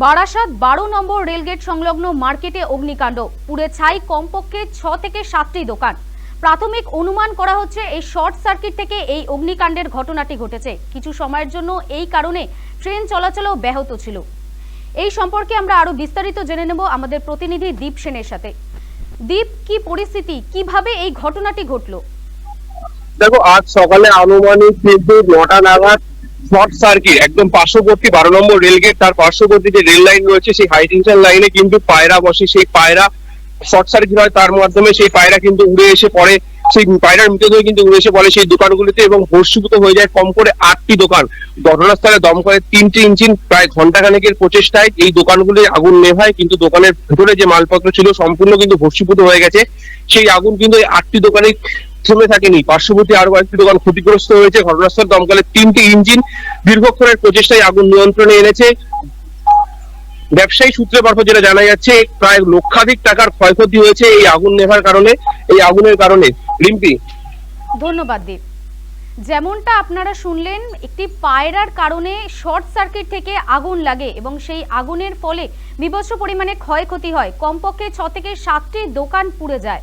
বারাসাত বারো নম্বর রেলগেট সংলগ্ন মার্কেটে অগ্নিকাণ্ড। পুড়ে ছাই কমপক্ষে ছ থেকে সাতটি দোকান। প্রাথমিক অনুমান করা হচ্ছে এই শর্ট সার্কিট থেকে এই অগ্নিকাণ্ডের ঘটনাটি ঘটেছে। কিছু সময়ের জন্য এই কারণে ট্রেন চলাচলও ব্যাহত ছিল। এই সম্পর্কে আমরা আরও বিস্তারিত জেনে নেব আমাদের প্রতিনিধি দীপ সেনের সাথে। দীপ, কি পরিস্থিতি? কীভাবে এই ঘটনাটি ঘটলো? দেখো, আজ সকালে আনুমানিক কিন্তু নটা নাগাদ শর্ট সার্কিট একদম পার্শ্ববর্তী বারো নম্বর রেলগেট তার পার্শ্ববর্তী যে রেল লাইন রয়েছে, সেই হাই টেনশন লাইনে কিন্তু পায়রা বসে। সেই পায়রা শর্ট সার্কিট হয়, তার মাধ্যমে সেই পায়রা কিন্তু উড়ে এসে পড়ে। সেই পায়রার মৃতদেহ কিন্তু উড়ে এসে পড়ে সেই দোকানগুলিতে এবং ভস্মীভূত হয়ে যায় কম করে আটটি দোকান। ঘটনাস্থলে দমকলে তিনটি ইঞ্জিন প্রায় ঘন্টাখানেকের প্রচেষ্টায় এই দোকানগুলি আগুন নেভায়, কিন্তু দোকানের ভেতরে যে মালপত্র ছিল সম্পূর্ণ কিন্তু ভস্মীভূত হয়ে গেছে। সেই আগুন কিন্তু এই আটটি দোকানে থেমে থাকেনি। পার্শ্ববর্তী আরও কয়েকটি দোকান ক্ষতিগ্রস্ত হয়েছে। ঘটনাস্থল দমকলের তিনটি ইঞ্জিন দীর্ঘক্ষণের প্রচেষ্টায় আগুন নিয়ন্ত্রণে এনেছে। ব্যবসায়ী সূত্রে মারফত যেটা জানা যাচ্ছে, প্রায় লক্ষাধিক টাকার ক্ষয়ক্ষতি হয়েছে এই আগুন নেভার কারণে। এই আগুনের কারণে। রিম্পি। ধন্যবাদ, দীপ। যেমনটা আপনারা শুনলেন, একটি পায়রার কারণে শর্ট সার্কিট থেকে আগুন লাগে এবং সেই আগুনের ফলে বিভৎস পরিমাণে ক্ষয়ক্ষতি হয়। কমপক্ষে ছ থেকে সাতটি দোকান পুড়ে যায়।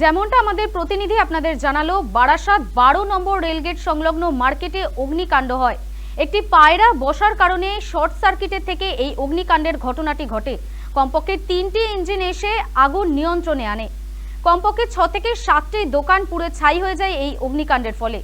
যেমনটা আমাদের প্রতিনিধি আপনাদের জানালো, বারাসাত বারো নম্বর রেলগেট সংলগ্ন মার্কেটে অগ্নিকাণ্ড হয়। একটি পায়রা বসার কারণে শর্ট সার্কিটের থেকে এই অগ্নিকাণ্ডের ঘটনাটি ঘটে। কমপক্ষে তিনটি ইঞ্জিন এসে আগুন নিয়ন্ত্রণে আনে। কমপক্ষে ছ থেকে সাতটি দোকান পুড়ে ছাই হয়ে যায় এই অগ্নিকাণ্ডের ফলে।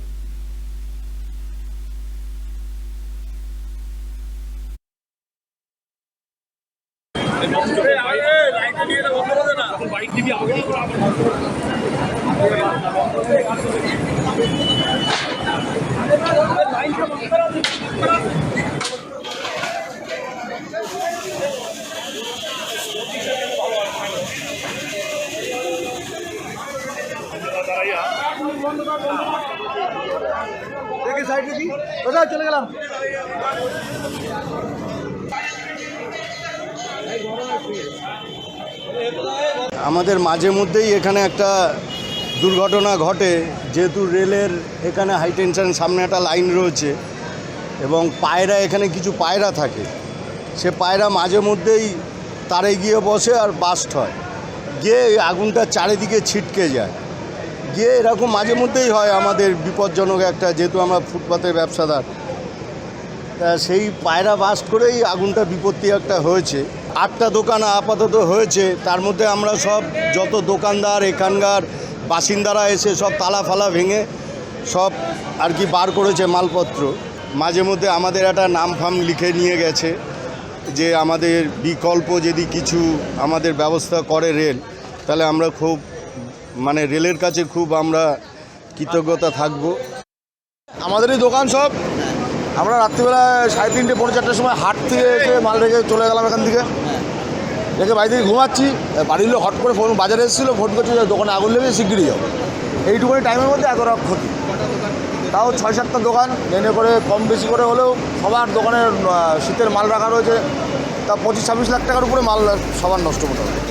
সাইড দেখি কোথায়? চলে গেলাম। আমাদের মাঝে মধ্যেই এখানে একটা দুর্ঘটনা ঘটে, যেহেতু রেলের এখানে হাই টেনশন সামনে একটা লাইন রয়েছে এবং পায়রা এখানে কিছু পায়রা থাকে। সে পায়রা মাঝে মধ্যেই তারে গিয়ে বসে আর বাস্ট হয়। গিয়ে আগুনটা চারিদিকে ছিটকে যায়। গিয়ে এরকম মাঝে মধ্যেই হয় আমাদের বিপজ্জনক একটা, যেহেতু আমরা ফুটপাতের ব্যবসাদার। তা সেই পায়রা বাস্ট করেই আগুনটা বিপত্তি একটা হয়েছে। আটটা দোকান আপাতত হয়েছে। তার মধ্যে আমরা সব যত দোকানদার, এখানকার বাসিন্দারা এসে সব তালা ফালা ভেঙে সব আর কি বার করেছে মালপত্র। মাঝে মধ্যে আমাদের একটা নাম ফাম লিখে নিয়ে গেছে যে আমাদের বিকল্প যদি কিছু আমাদের ব্যবস্থা করে রেল, তাহলে আমরা খুব মানে রেলের কাছে খুব আমরা কৃতজ্ঞতা থাকব। আমাদেরই দোকান সব, আমরা রাত্রিবেলা সাড়ে তিনটে, পৌনে চারটের সময় হাট থেকে এসে মাল রেখে চলে গেলাম এখান থেকে। রেখে বাড়ি থেকে ঘুমাচ্ছি, বাড়ির লোক হট করে ফোন বাজারে এসেছিল ফোন করছে দোকানে আগুন লেগে শিগগিরই যাও। এইটুকুনি টাইমের মধ্যে এত রকম ক্ষতি। তাও ছয় সাতটা দোকান নেনে করে কম বেশি করে হলেও সবার দোকানে শীতের মাল রাখা রয়েছে। তা পঁচিশ, ছাব্বিশ লাখ টাকার উপরে মাল সবার নষ্ট মোটামুটি।